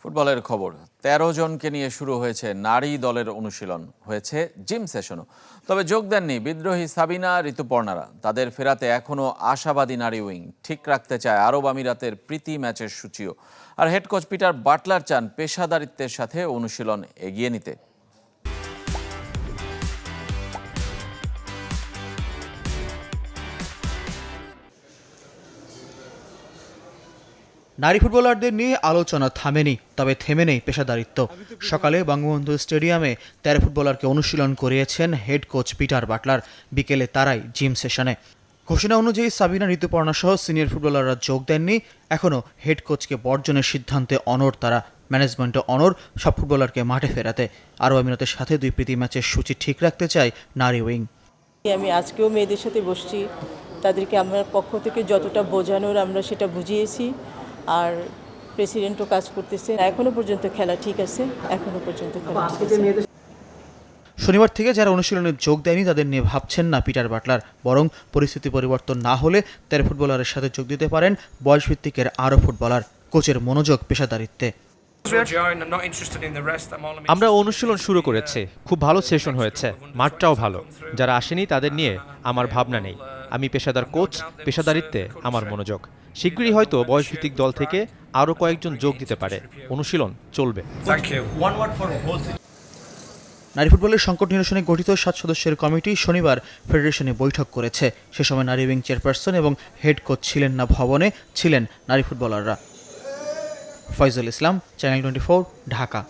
ফুটবলের খবর, তেরো জনকে নিয়ে শুরু হয়েছে নারী দলের অনুশীলন, হয়েছে জিম সেশনও তবে যোগ দেননি বিদ্রোহী সাবিনা ঋতুপর্ণারা। তাদের ফেরাতে এখনও আশাবাদী নারী উইং। ঠিক রাখতে চায় আরব আমিরাতের প্রীতি ম্যাচের সূচিও। আর হেড কোচ পিটার বাটলার চান পেশাদারিত্বের সাথে অনুশীলন এগিয়ে নিতে। নারী ফুটবলারদের নিয়ে আলোচনা থামেনি, তবে থেমে নেই পেশাদারিত্ব। সকালে বঙ্গবন্ধু স্টেডিয়ামে তেরো ফুটবলারকে অনুশীলন করিয়েছেন হেড কোচ পিটার বাটলার। বিকেলে তারাই জিম সেশনে। ঘোষণা অনুযায়ী সাবিনা ঋতুপর্ণা সহ সিনিয়র ফুটবলাররা যোগ দেননি। এখনও হেড কোচকে বর্জনের সিদ্ধান্তে অনর তারা। ম্যানেজমেন্টে অনর সব ফুটবলারকে মাঠে ফেরাতে। আরও আমিরাতের সাথে দুই প্রীতি ম্যাচের সূচি ঠিক রাখতে চায় নারী উইং। আমি আজকেও মেয়েদের সাথে বসছি। তাদেরকে আমার পক্ষ থেকে যতটা বোঝানোর আমরা সেটা বুঝিয়েছি। আর প্রেসিডেন্টও কাজ করতেছে। এখনও পর্যন্ত খেলা ঠিক আছে এখনও পর্যন্ত খেলা ঠিক আছে। শনিবার থেকে যারা অনুশীলনে যোগ দেয়নি তাদের নিয়ে ভাবছেন না পিটার বাটলার বরং পরিস্থিতি পরিবর্তন না হলে তেরো ফুটবলারের সাথে যোগ দিতে পারেন বয়সভিত্তিকের আরও ফুটবলার কোচের মনোযোগ পেশাদারিত্বে। আমরা অনুশীলন শুরু করেছি খুব ভালো সেশন হয়েছে মাঠটাও ভালো। যারা আসেনি তাদের নিয়ে আমার ভাবনা নেই। আমি পেশাদার কোচ পেশাদারিত্বে আমার মনোযোগ। শীঘ্রই হয়তো বয়সভিত্তিক দল থেকে আরও কয়েকজন যোগ দিতে পারে। অনুশীলন চলবে। নারী ফুটবলের সংকট নিরসনে গঠিত সাত সদস্যের কমিটি শনিবার ফেডারেশনে বৈঠক করেছে। সে সময় নারী উইং চেয়ারপারসন এবং হেড কোচ ছিলেন না ভবনে ছিলেন নারী ফুটবলাররা। Foyzul Islam channel twenty Dhaka.